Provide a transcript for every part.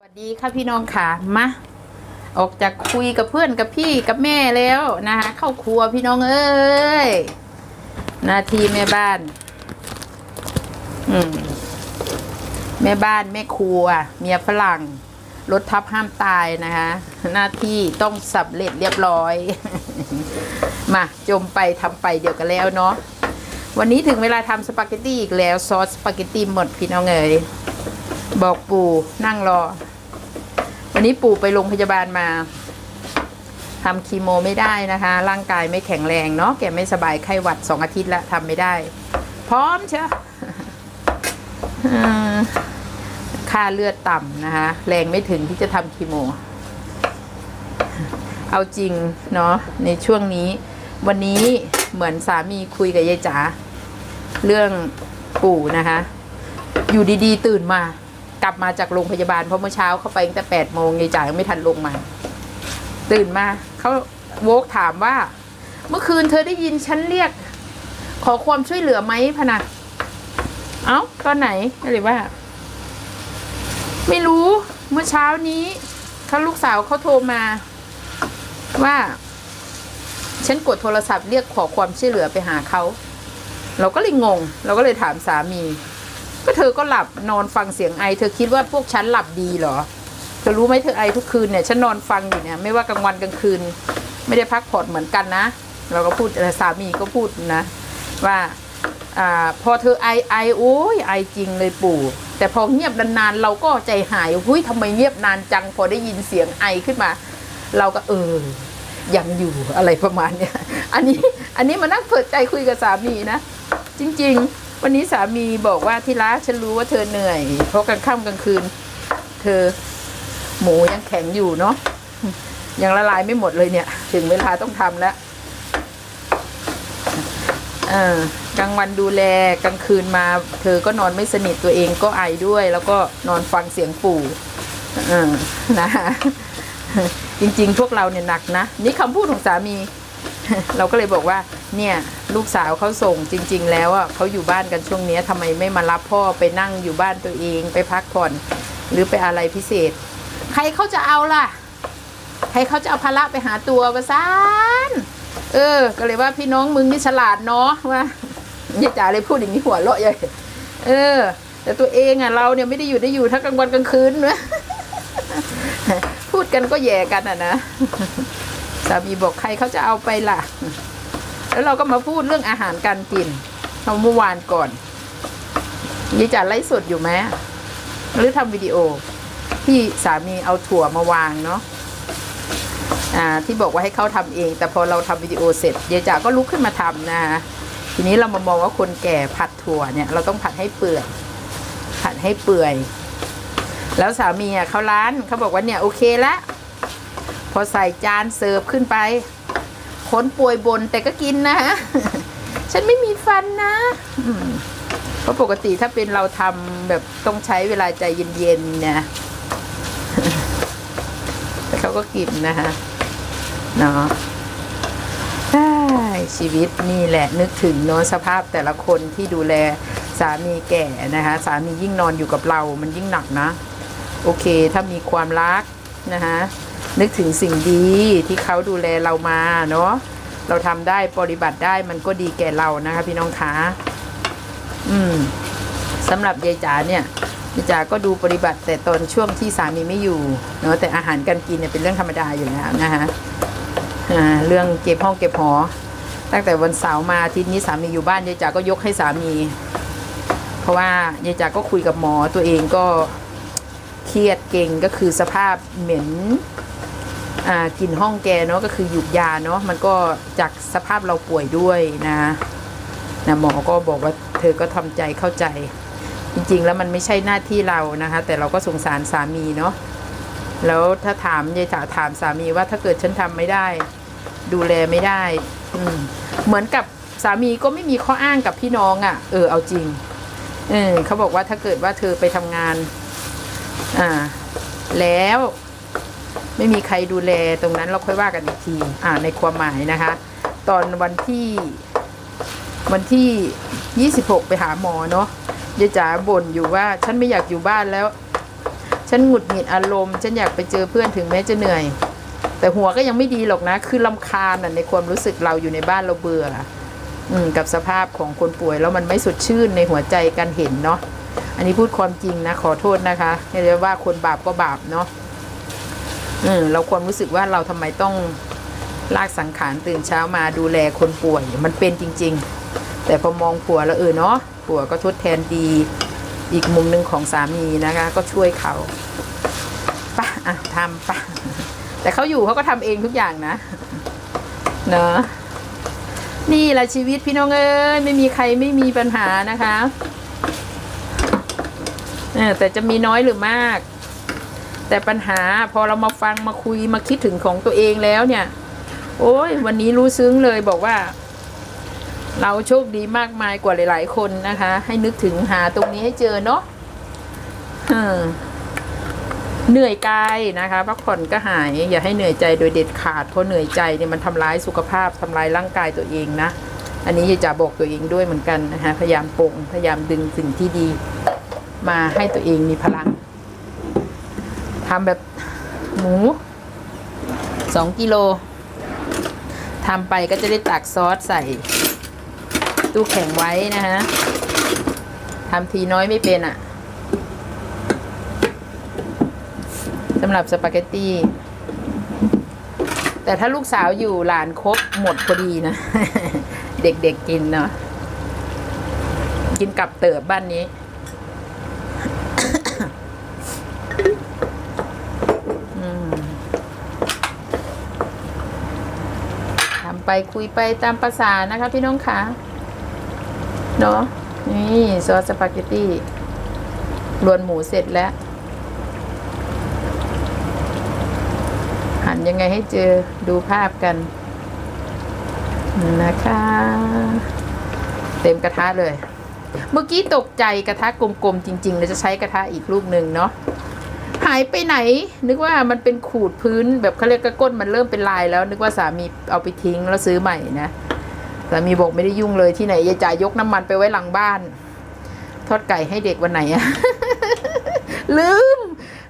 สวัสดีค่ะพี่น้องค่ะมาออกจากคุยกับเพื่อนกับพี่กับแม่แล้วนะคะเข้าครัวพี่น้องเอ้ยหน้าที่แม่บ้าน อืมแม่บ้านแม่ครัว เมียฝรั่งรถทับห้ามตายนะคะหน้าที่ต้องสำเร็จเรียบร้อย มาจมไปทำไปเดี๋ยวกันแล้วเนาะวันนี้ถึงเวลาทำสปาเกตตี้อีกแล้วซอสสปาเกตตี้หมดพี่น้องเอ๋ย บอกปู่นั่งรอ วันนี้ปู่ไปโรงพยาบาลมาทำคีโมไม่ได้นะคะ ร่างกายไม่แข็งแรงเนาะแกไม่สบายไข้หวัดสองอาทิตย์แล้วทำไม่ได้ พร้อมเชียวค่าเลือดต่ำนะคะ แรงไม่ถึงที่จะทำคีโม เอาจริงเนาะในช่วงนี้ วันนี้เหมือนสามีคุยกับยายจ๋าเรื่องปู่นะคะ อยู่ดีๆ ตื่นมา กลับมาจากโรงพยาบาลเพราะเมื่อเช้าเขาไปตั้งแต่แปดโมงยายจ๋ายังไม่ทันลงมา ตื่นมาเขาโวกถามว่า เมื่อคืนเธอได้ยินฉันเรียก ขอความช่วยเหลือไหมพนะเอ้าตอนไหนอะไรว่า ไม่รู้เมื่อเช้านี้เขาลูกสาวเขาโทรมา ว่า ฉันกดโทรศัพท์เรียกขอความช่วยเหลือไปหาเขาเราก็เลยงง เราก็เลยถามสามี ก็เธอก็หลับนอนฟังเสียงไอ เธอคิดว่าพวกฉันหลับดีเหรอ เธอรู้ไหมเธอไอทุกคืนเนี่ยฉันนอนฟังอยู่เนี่ยไม่ว่ากลางวันกลางคืน ไม่ได้พักผ่อนเหมือนกันนะ เราก็พูดสามีก็พูดนะ ว่าอพอเธอไอไอโอ้ยไอจริงเลยปู่ แต่พอเงียบนานๆเราก็ใจหายหุ้ยทำไมเงียบนานจัง พอได้ยินเสียงไอขึ้นมา เราก็เออยังอยู่อะไรประมาณเนี้ยอันนี้อันนี้มานั่งเปิดใจคุยกับสามีนะ จริง ๆ วันนี้สามีบอกว่าที่รักฉันรู้ว่าเธอเหนื่อย เพราะกลางค่ำกลางคืน เธอหมูยังแข็งอยู่เนาะยังละลายไม่หมดเลยเนี่ย ถึงเวลาต้องทำแล้วอกลางวันดูแลกลางคืนมา เธอก็นอนไม่สนิทตัวเองก็ไอด้วย แล้วก็นอนฟังเสียงปู่อนะจริงๆ พวกเราเนี่ยหนักนะ นี่คำพูดของสามี เราก็เลยบอกว่าเนี่ยลูกสาวเขาส่งจริง ๆ แล้วอะเขาอยู่บ้านกันช่วงนี้ทำไมไม่มารับพ่อไปนั่งอยู่บ้านตัวเองไปพักผ่อน หรือไปอะไรพิเศษ ใครเขาจะเอาล่ะ ใครเขาจะเอาภาระไปหาตัวประสานเออ ก็เลยว่าพี่น้องมึงนี่ฉลาดเนาะว่ายายจ๋าเลยพูดอย่างนี้หัวเราะใหญ่เออ แต่ตัวเองอะเราเนี่ยไม่ได้อยู่ได้อยู่ทั้งกลางวันกลางคืนนะพูดกันก็แย่กันอะนะ สามีบอกใครเขาจะเอาไปล่ะ แล้วเราก็มาพูดเรื่องอาหารการกินเอาเมื่อวานก่อนยายจ๋าไลฟ์สดอยู่ไหมหรือทำวิดีโอ ที่สามีเอาถั่วมาวางเนาะอ่าที่บอกว่าให้เขาทำเอง แต่พอเราทำวิดีโอเสร็จยายจ๋าก็ลุกขึ้นมาทำนะคะทีนี้เรามามองว่าคนแก่ผัดถั่วเนี่ยเราต้องผัดให้เปื่อยผัดให้เปื่อย แล้วสามีอะเขาร้านเขาบอกว่าเนี่ยโอเคละพ อใส่จานเสิร์ฟขึ้นไปคนป่วยบนแต่ก็กินนะ ฉันไม่มีฟันนะเพราะปกติถ้าเป็นเราทำแบบต้องใช้เวลาใจเย็นๆเนี่ยแต่เขาก็กินนะคะเนาะชีวิตนี่แหละนึกถึงเนาะสภาพแต่ละคนที่ดูแลสามีแก่นะคะ สามียิ่งนอนอยู่กับเรา มันยิ่งหนักนะ โอเค ถ้ามีความรักนะคะ นึกถึงสิ่งดีที่เขาดูแลเรามาเนาะเราทำได้ปฏิบัติได้มันก็ดีแก่เรานะคะ พี่น้องคะอืมสำหรับยายจ๋าเนี่ยยายจ๋าก็ดูปฏิบัติ แต่ตอนช่วงที่สามีไม่อยู่เนาะแต่อาหารการกินเนี่ยเป็นเรื่องธรรมดาอยู่แล้วนะคะอ่าเรื่องเก็บห้องเก็บหอตั้งแต่วันเสาร์มาทิตย์นี้สามีอยู่บ้านยายจ๋าก็ยกให้สามี เพราะว่ายายจ๋าก็คุยกับหมอตัวเองก็เครียดเก่งก็คือสภาพเหม็นอ่า กลิ่นห้องแกเนาะก็คือหยุกยาเนาะมันก็จากสภาพเราป่วยด้วยนะนะหมอก็บอกว่าเธอก็ทำใจเข้าใจ จริงๆ แล้วมันไม่ใช่หน้าที่เรานะคะ แต่เราก็สงสารสามีเนาะแล้วถ้าถามยายจ๋าถามสามีว่าถ้าเกิดฉันทำไม่ได้ ดูแลไม่ได้ อืเหมือนกับสามีก็ไม่มีข้ออ้างกับพี่น้องอะ่ะ เออเอาจริงเออเขาบอกว่าถ้าเกิดว่าเธอไปทำงาน อ่า แล้ว ไม่มีใครดูแลตรงนั้นเราค่อยว่ากันอีกทีอ่าในความหมายนะคะ ตอนวันที่ วันที่ยี่สิบหกไปหาหมอเนาะยายจ๋าบ่นอยู่ว่าฉันไม่อยากอยู่บ้านแล้ว ฉันหงุดหงิดอารมณ์ ฉันอยากไปเจอเพื่อนถึงแม้จะเหนื่อย แต่หัวก็ยังไม่ดีหรอกนะ คือลำคาญน่ะในความรู้สึกเราอยู่ในบ้านเราเบื่ออืมกับสภาพของคนป่วยแล้วมันไม่สดชื่นในหัวใจการเห็นเนาะอันนี้พูดความจริงนะ ขอโทษนะคะเรียกว่าคนบาปก็บาปเนาะ อืมเราความรู้สึกว่าเราทำไมต้องลากสังขารตื่นเช้ามาดูแลคนป่วยมันเป็นจริง ๆ แต่พอมองผัวแล้วเออเนาะผัวก็ทดแทนดี อีกมุมหนึ่งของสามีนะคะ ก็ช่วยเขาปะอะทำปะแต่เขาอยู่เขาก็ทำเองทุกอย่างนะ เนาะนี่แหละชีวิตพี่น้องเอ้ยไม่มีใครไม่มีปัญหานะคะเออแต่จะมีน้อยหรือมาก แต่ปัญหาพอเรามาฟังมาคุยมาคิดถึงของตัวเองแล้วเนี่ย โอ้ยวันนี้รู้ซึ้งเลยบอกว่า เราโชคดีมากมายกว่าหลาย ๆ คนนะคะ ให้นึกถึงหาตรงนี้ให้เจอเนาะเออเหนื่อยกายนะคะพักผ่อนก็หาย อย่าให้เหนื่อยใจโดยเด็ดขาดเพราะเหนื่อยใจเนี่ยมันทำร้ายสุขภาพทำลายร่างกายตัวเองนะอันนี้จะบอกตัวเองด้วยเหมือนกันนะคะพยายามปลงพยายามดึงสิ่งที่ดี มาให้ตัวเองมีพลัง ทำแบบหมูสองกิโลทำไปก็จะได้ตักซอสใส่ตู้แข็งไว้นะฮะทำทีน้อยไม่เป็นอะ่ะสำหรับสปาเกตตี้แต่ถ้าลูกสาวอยู่หลานครบหมดพอดีนะ เด็กๆกินเนาะกินกับเติบบ้านนี้ อืมทำ ไปคุยไปตามภาษานะคะพี่น้องคะเนาะนี่ซอสสปาเกตตี้รวนหมูเสร็จแล้ว หันยังไงให้เจอดูภาพกัน นะคะ เต็มกระทะเลย เมื่อกี้ตกใจกระทะกลมๆจริงๆเราจะใช้กระทะอีกลูกหนึ่งเนาะายไปไหน นึกว่ามันเป็นขูดพื้นแบบเขาเรียกกระก้นมันเริ่มเป็นลายแล้ว นึกว่าสามีเอาไปทิ้งแล้วซื้อใหม่นะสามีบอกไม่ได้ยุ่งเลยที่ไหนยายจ่ายยกน้ำมันไปไว้หลังบ้าน ทอดไก่ให้เด็กวันไหนอะลืม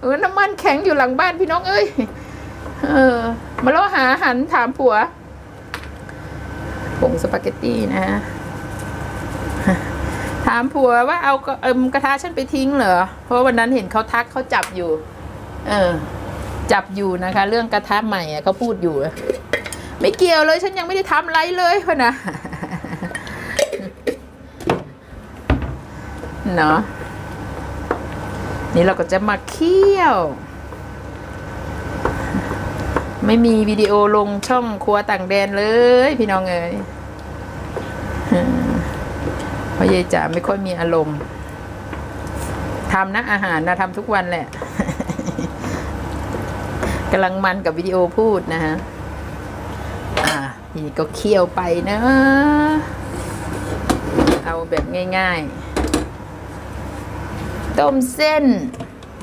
เออน้ำมันแข็งอยู่หลังบ้านพี่น้องเอ้ยเออ มาแล้วหาหันถามผัวผงสปาเกตตี้นะฮะถามผัวว่าเอาเอิมกระทะฉันไปทิ้งเหรอ เพราะวันนั้นเห็นเขาทักเขาจับอยู่ เออ จับอยู่นะคะ เรื่องกระทะใหม่อะเขาพูดอยู่ ไม่เกี่ยวเลยฉันยังไม่ได้ทำอะไรเลยพะนะเนาะนี่เราก็จะมาเคี่ยว ไม่มีวิดีโอลงช่องครัวต่างแดนเลย พี่น้องเอ๋ยเพราะยายจ๋าไม่ค่อยมีอารมณ์ทำนะอาหารนะทำทุกวันแหละ กำลังมันกับวิดีโอพูดนะฮะอ่านี้ก็เคี่ยวไปนะ เอาแบบง่ายๆ ต้มเส้น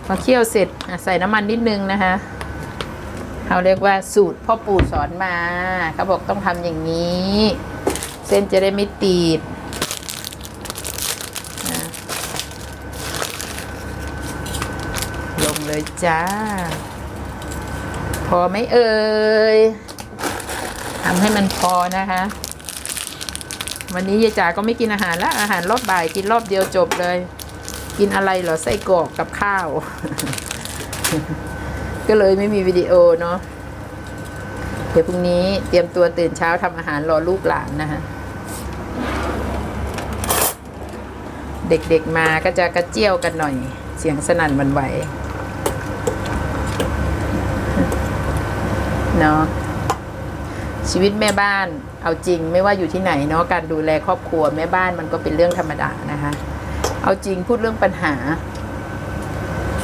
พอเคี่ยวเสร็จใส่น้ำมันนิดนึงนะคะเขาเรียกว่าสูตรพ่อปู่สอนมาเขาบอกต้องทำอย่างนี้ เส้นจะได้ไม่ตีดลงเลยจ้า พอไหมเอ่ยทำให้มันพอนะคะ วันนี้ยายจ๋าก็ไม่กินอาหารละอาหารรอบบ่ายกินรอบเดียวจบเลย กินอะไรเหรอไส้กรอกกับข้าว ก็เลยไม่มีวิดีโอเนาะเดี๋ยวพรุ่งนี้เตรียมตัวตื่นเช้าทำอาหารรอลูกหลานนะคะเด็กๆมาก็จะกระเจี้ยวกันหน่อย เสียงสนั่นวันไหว เนาะชีวิตแม่บ้านเอาจริงไม่ว่าอยู่ที่ไหนเนาะการดูแลครอบครัวแม่บ้านมันก็เป็นเรื่องธรรมดานะคะ เอาจริงพูดเรื่องปัญหา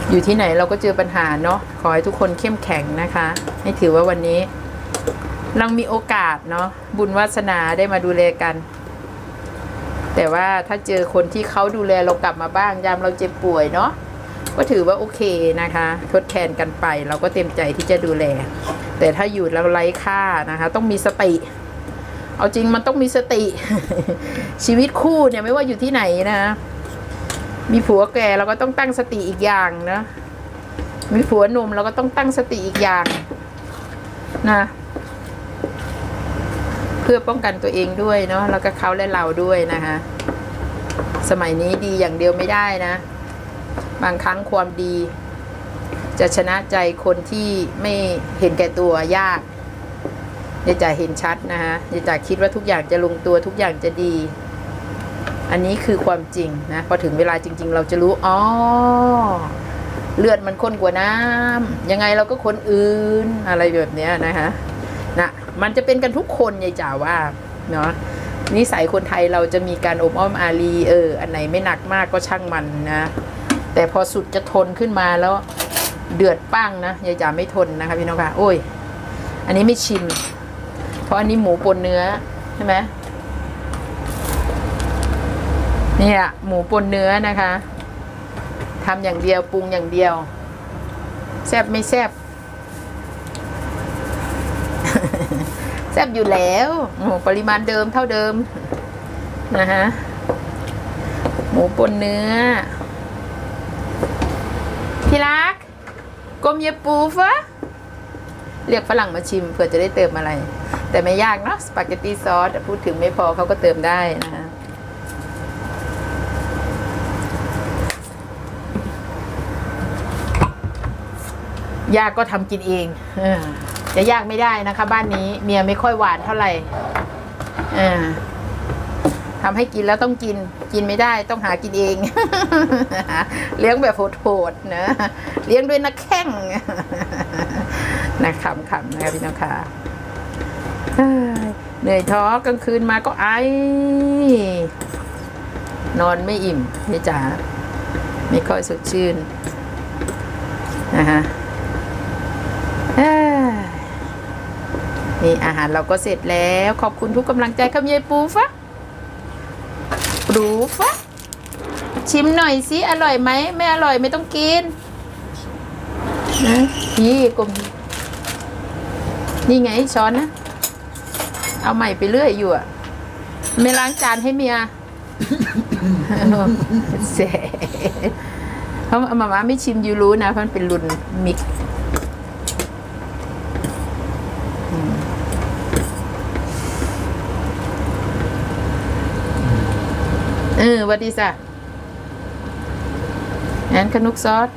อยู่ที่ไหนเราก็เจอปัญหาเนาะขอให้ทุกคนเข้มแข็งนะคะ ให้ถือว่าวันนี้เรามีโอกาสเนาะบุญวาสนาได้มาดูแลกัน แต่ว่าถ้าเจอคนที่เขาดูแลเรากลับมาบ้างยามเราเจ็บป่วยเนาะก็ถือว่าโอเคนะคะ ทดแทนกันไป เราก็เต็มใจที่จะดูแล แต่ถ้าอยู่แล้วไร้ค่านะคะ ต้องมีสติ เอาจริงมันต้องมีสติ ชีวิตคู่เนี่ยไม่ว่าอยู่ที่ไหนนะ มีผัวแก่เราก็ต้องตั้งสติอีกอย่างนะมีผัวหนุ่มเราก็ต้องตั้งสติอีกอย่างนะเพื่อป้องกันตัวเองด้วยเนาะแล้วก็เขาและเราด้วยนะคะสมัยนี้ดีอย่างเดียวไม่ได้นะ บางครั้งความดี จะชนะใจคนที่ไม่เห็นแก่ตัวยากยายจ่าเห็นชัดนะคะยายจ่าคิดว่าทุกอย่างจะลงตัวทุกอย่างจะดี อันนี้คือความจริงนะพอถึงเวลาจริง ๆ เราจะรู้อ๋อเลือดมันข้นกว่าน้ำยังไงเราก็คนอื่นอะไรแบบเนี้ยนะคะนะมันจะเป็นกันทุกคนยายจ่าว่าเนาะนิสัยคนไทยเราจะมีการอบอ้อมอารีเออ อันไหนไม่หนักมากก็ช่างมันนะ แต่พอสุดจะทนขึ้นมาแล้ว เดือดปั้งนะยายจ๋าไม่ทนนะคะพี่น้องค่ะโอ้ย อันนี้ไม่ชิม เพราะอันนี้หมูปนเนื้อใช่ไหมเนี่ยหมูปนเนื้อนะคะทำอย่างเดียวปรุงอย่างเดียวแซบไม่แซบแซบอยู่แล้วโอ้ปริมาณเดิมเท่าเดิมนะฮะหมูปนเนื้อพี่รัก กลมเยปูฟะเรียกฝรั่งมาชิมเผื่อจะได้เติมอะไร แต่ไม่ยากเนาะสปาเกตตี้ซอสพูดถึงไม่พอเขาก็เติมได้นะฮะยากก็ทำกินเองจะยากไม่ได้นะคะ บ้านนี้เมียไม่ค่อยหวานเท่าไหร่อ่า ทำให้กินแล้วต้องกินกินไม่ได้ต้องหากินเอง เลี้ยงแบบโหดๆนะเลี้ยงด้วยนักแข้งนะขำๆนะคะพี่น้องค่ะเหนื่อยท้อกลางคืนมาก็ไอนอนไม่อิ่มพี่จ๋าไม่ค่อยสดชื่นนะฮะนี่อาหารเราก็เสร็จแล้ว ขอบคุณทุกกำลังใจครับยายปูฟะ ปูฟะชิมหน่อยสิ อร่อยไหม ไม่อร่อยไม่ต้องกินนะนี่กลมนี่ไงช้อนนะ เอาใหม่ไปเรื่อยอยู่อะไม่ล้างจานให้เมียเสเพราะมาม่าไม่ชิมยูรู้นะเพราะมันเป็นรุ่นมิกอืม เออวัดดีสะแอนขนุกซอส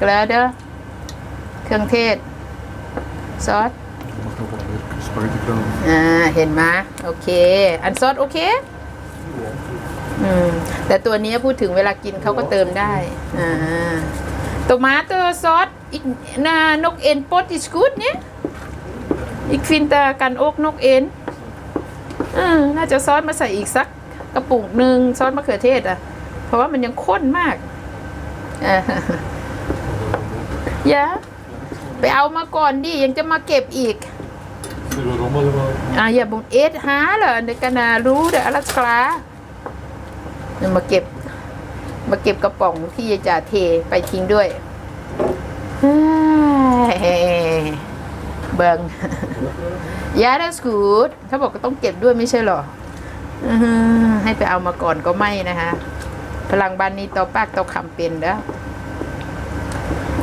กระเด้อเครื่องเทศ ซอส Mag nog wel meer spaghetti kraan. อ่า เห็นไหมโอเค อันซอสโอเค อืม แต่ตัวนี้พูดถึงเวลากินเขาก็เติมได้ อ่าโตมาโตซอสอีกนานกเอ็นปอดอิสกูดเนี่ยอีกฟินตากันอกนกเอ็นอ่าน่าจะซอสมาใส่อีกสัก กระปุกหนึ่งซอสมะเขือเทศอะ เพราะว่ามันยังข้นมากอ่าอย่าไปเอามาก่อนดิยังจะมาเก็บอีกอ่าอย่าบอกเอสหาเหรอเด็กกันนารู้เดี๋ยวอลัสกาเนี่ยมาเก็บ มาเก็บกระป๋องที่ยาจ่าเทไปทิ้งด้วยเฮเบิงยาดัสกูดเขาบอกก็ต้องเก็บด้วยไม่ใช่หรอ ให้ไปเอามาก่อนก็ไม่นะคะพลังบานนี้ต่อปากต่อคำเป็นแล้ว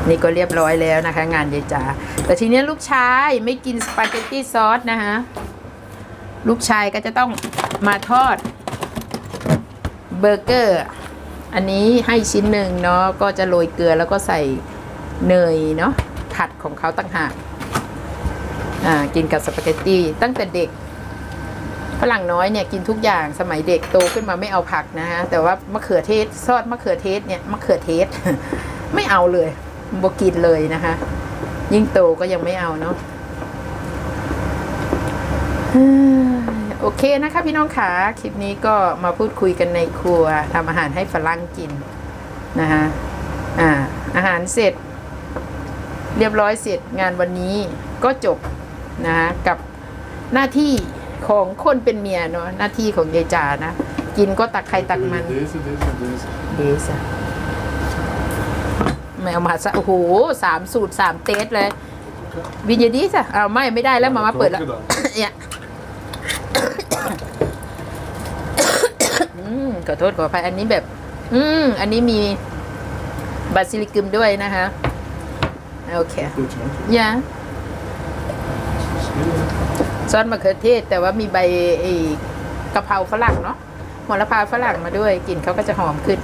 นี่ก็เรียบร้อยแล้วนะคะ งานยายจ๋าแต่ทีนี้ลูกชายไม่กินสปาเกตตี้ซอสนะคะลูกชายก็จะต้องมาทอดเบอร์เกอร์ อันนี้ให้ชิ้นหนึ่งเนาะก็จะโรยเกลือแล้วก็ใส่เนยเนาะผัดของเขาตั้งหากอ่ากินกับสปาเกตตี้ตั้งแต่เด็ก ฝรั่งน้อยเนี่ยกินทุกอย่างสมัยเด็กโตขึ้นมาไม่เอาผักนะฮะแต่ว่ามะเขือเทศซอสมะเขือเทศเนี่ยมะเขือเทศ ไม่เอาเลยบกินเลยนะคะ ยิ่งโตก็ยังไม่เอาเนาะโอเคนะคะพี่น้องขาคลิปนี้ก็มาพูดคุยกันในครัวทำอาหารให้ฝรั่งกินนะคะอ่าอาหารเสร็จ เรียบร้อยเสร็จงานวันนี้ก็จบนะคะกับหน้าที่ ของคนเป็นเมียเนาะหน้าที่ของยายจานะ กินก็ตักใครตักมัน Deze, deze, deze. เดซะไม่เอามาซะโอ้โหสามสูตรสามเตสเลย วิญญาดีสะเอาไม่ไม่ได้แล้วมามาเปิดแล้ว เนี่ยอืมขอโทษขออภัยอันนี้แบบ อืม อันนี้มีบาซิลิกึมด้วยนะคะ โอเค Good job. ยัง ซอสมะเขือเทศ แต่ว่ามีใบไอกะเพราฝรั่งเนาะโหระพาฝรั่งมาด้วยกลิ่นเขาก็จะหอมขึ้น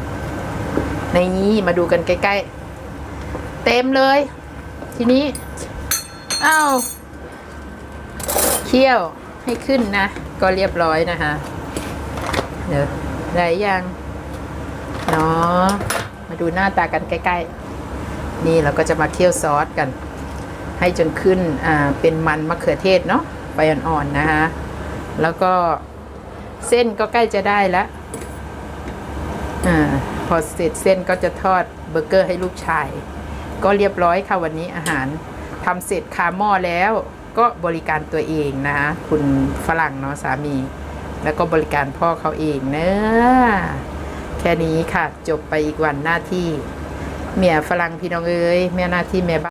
ในนี้มาดูกันใกล้ๆ เต็มเลย ทีนี้อ้าวเคี่ยวให้ขึ้นนะ ก็เรียบร้อยนะคะเดี๋ยวได้ยังเนาะมาดูหน้าตากันใกล้ๆ นี่เราก็จะมาเคี่ยวซอสกัน ให้จนขึ้นอ่าเป็นมันมะเขือเทศเนาะ ไฟอ่อนๆนะคะแล้วก็เส้นก็ใกล้จะได้แล้วอาพอเสร็จเส้นก็จะทอดเบอร์เกอร์ให้ลูกชาย ก็เรียบร้อยค่ะวันนี้อาหารทำเสร็จคาหม้อแล้วก็บริการตัวเองนะคะคุณฝรั่งเนาะสามี แล้วก็บริการพ่อเขาเองเนะแค่นี้ค่ะ จบไปอีกวันหน้าที่ เมียฝรั่งพี่น้องเอ้ยเมียหน้าที่แม่บ้าน